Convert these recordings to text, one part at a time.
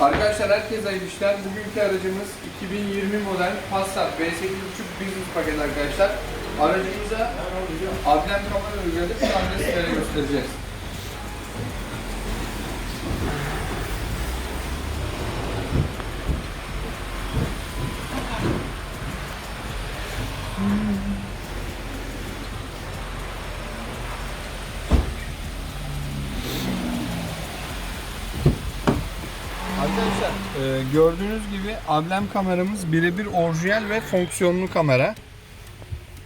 Arkadaşlar herkese hayırlı işler. Bugünkü aracımız 2020 model Passat V8.5 Business paket arkadaşlar. Aracımıza adlen kamera uyguladık. Şu anda sizlere göstereceğiz. Arkadaşlar e, gördüğünüz gibi amblem kameramız birebir orijinal ve fonksiyonlu kamera.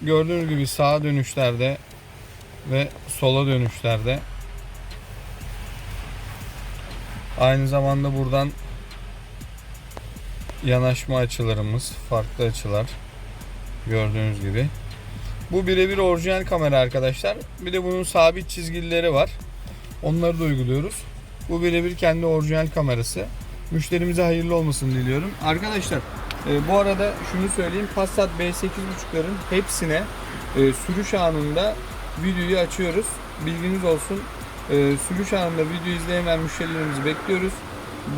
Gördüğünüz gibi sağa dönüşlerde ve sola dönüşlerde. Aynı zamanda buradan yanaşma açılarımız, farklı açılar gördüğünüz gibi. Bu birebir orijinal kamera arkadaşlar. Bir de bunun sabit çizgileri var. Onları da uyguluyoruz. Bu birebir kendi orijinal kamerası. Müşterimize hayırlı olmasını diliyorum. Arkadaşlar e, bu arada şunu söyleyeyim. Passat B8.5'ların hepsine e, sürüş anında videoyu açıyoruz. Bilginiz olsun. E, sürüş anında video izleyemeyen müşterilerimizi bekliyoruz.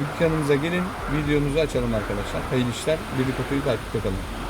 Dükkanımıza gelin videomuzu açalım arkadaşlar. Hayırlı işler. Birlik takipte kalın.